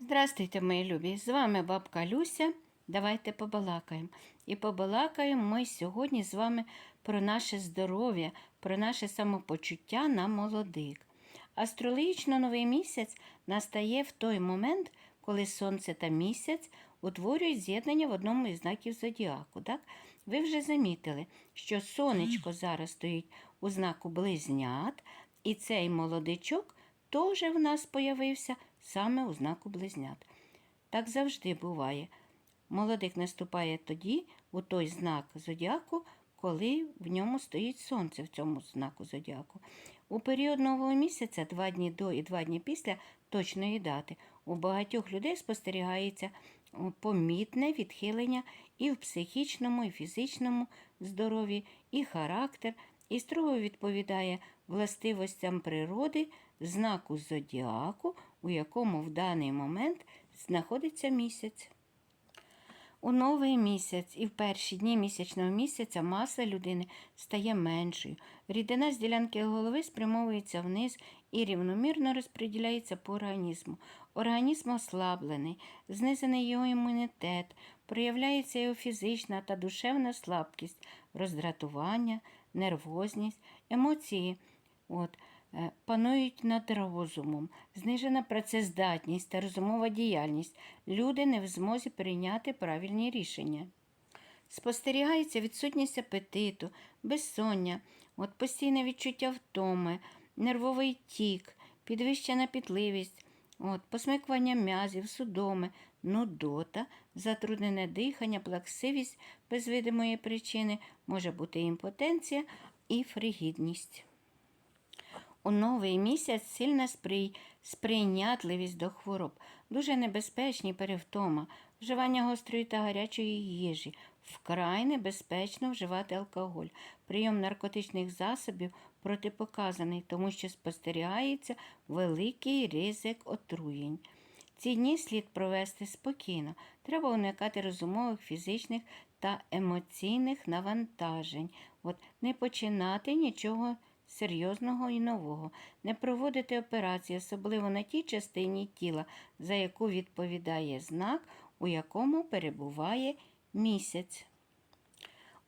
Здравствуйте, мої любі! З вами бабка Люся. Давайте побалакаємо. І побалакаємо ми сьогодні з вами про наше здоров'я, про наше самопочуття на молодих. Астрологічно новий місяць настає в той момент, коли сонце та місяць утворюють з'єднання в одному із знаків зодіаку. Так? Ви вже замітили, що сонечко зараз стоїть у знаку близнят, і цей молодичок теж в нас появився саме у знаку близнят. Так завжди буває. Молодик наступає тоді, у той знак зодіаку, коли в ньому стоїть сонце в цьому знаку зодіаку. У період нового місяця, два дні до і два дні після точної дати, у багатьох людей спостерігається помітне відхилення і в психічному, і фізичному здоров'ї, і характер, і строго відповідає властивостям природи, знаку зодіаку, у якому в даний момент знаходиться місяць. У новий місяць і в перші дні місячного місяця маса людини стає меншою. Рідина з ділянки голови спрямовується вниз і рівномірно розподіляється по організму. Організм ослаблений, знизений його імунітет, проявляється його фізична та душевна слабкість, роздратування, нервозність, емоції. От, панують над розумом, знижена працездатність та розумова діяльність. Люди не в змозі прийняти правильні рішення. Спостерігається відсутність апетиту, безсоння, от постійне відчуття втоми, нервовий тік, підвищена пітливість, от, посмикування м'язів, судоми, нудота, затруднене дихання, плаксивість без видимої причини, може бути імпотенція і фригідність. У новий місяць сильна сприй... сприйнятливість до хвороб, дуже небезпечні перевтома, вживання гострої та гарячої їжі, вкрай небезпечно вживати алкоголь. Прийом наркотичних засобів протипоказаний, тому що спостерігається великий ризик отруєнь. Ці дні слід провести спокійно. Треба уникати розумових, фізичних та емоційних навантажень. От не починати нічого серйозного і нового, не проводити операції, особливо на тій частині тіла, за яку відповідає знак, у якому перебуває місяць.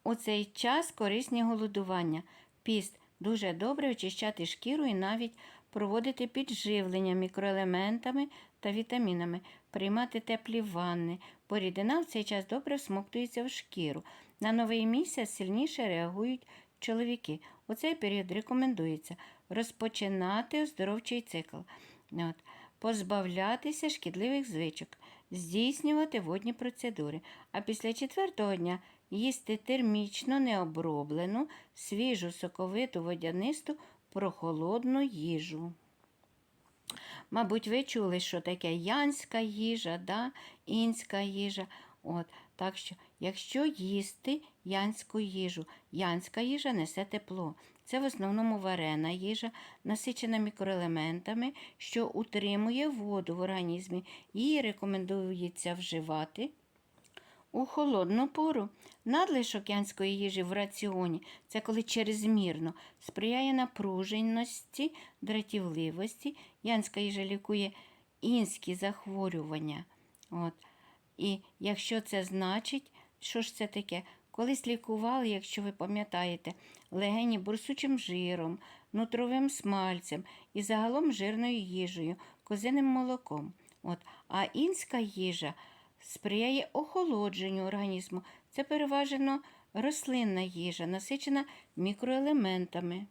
У цей час корисні голодування. Піст дуже добре очищати шкіру і навіть проводити підживлення мікроелементами та вітамінами, приймати теплі ванни, бо рідина в цей час добре всмоктується в шкіру. На новий місяць сильніше реагують чоловіки. У цей період рекомендується розпочинати оздоровчий цикл, От. позбавлятися шкідливих звичок, здійснювати водні процедури, а після четвертого дня їсти термічно необроблену, свіжу, соковиту, водянисту, прохолодну їжу. Мабуть, ви чули, що таке янська їжа, да? інська їжа. От, Так що, якщо їсти янську їжу, янська їжа несе тепло. Це в основному варена їжа, насичена мікроелементами, що утримує воду в організмі. Її рекомендується вживати. У холодну пору надлишок янської їжі в раціоні це коли чрезмірно сприяє напруженості, дратівливості. Янська їжа лікує інські захворювання. От. І якщо це значить, що ж це таке? Колись лікували, якщо ви пам'ятаєте, легені бурсучим жиром, нутровим смальцем і загалом жирною їжею, козиним молоком. От. А інська їжа сприяє охолодженню організму. Це переважно рослинна їжа, насичена мікроелементами.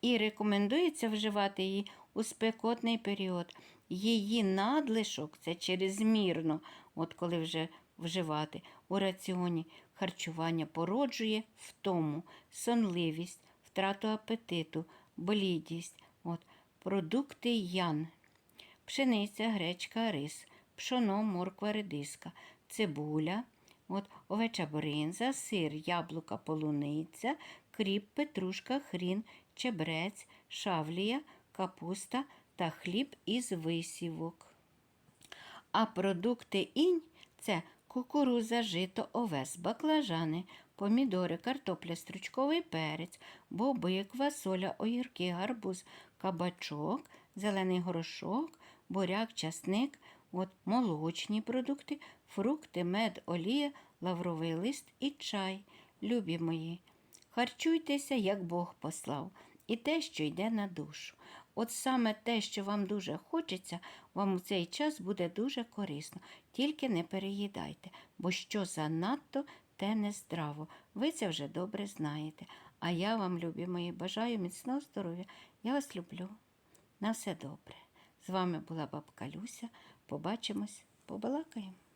І рекомендується вживати її у спекотний період. Її надлишок це чрезмірно, от коли вже вживати у раціоні харчування породжує втому, сонливість, втрату апетиту, блідість, от, продукти ян, пшениця, гречка, рис, пшоно, морква, редиска, цибуля, от, овеча бринза, сир, яблука, полуниця, кріп, петрушка, хрін, чебрець, шавлія, капуста та хліб із висівок. А продукти інь це кукуруза, жито, овес, баклажани, помідори, картопля, стручковий перець, боби, квасоля, огірки, гарбуз, кабачок, зелений горошок, буряк, часник, От молочні продукти, фрукти, мед, олія, лавровий лист і чай. Любі мої, харчуйтеся, як Бог послав, і те, що йде на душу. От саме те, що вам дуже хочеться, вам у цей час буде дуже корисно. Тільки не переїдайте, бо що занадто, те нездраво. Ви це вже добре знаєте. А я вам, любі мої, бажаю міцного здоров'я. Я вас люблю. На все добре. З вами була бабка Люся. Побачимось, побалакаємо.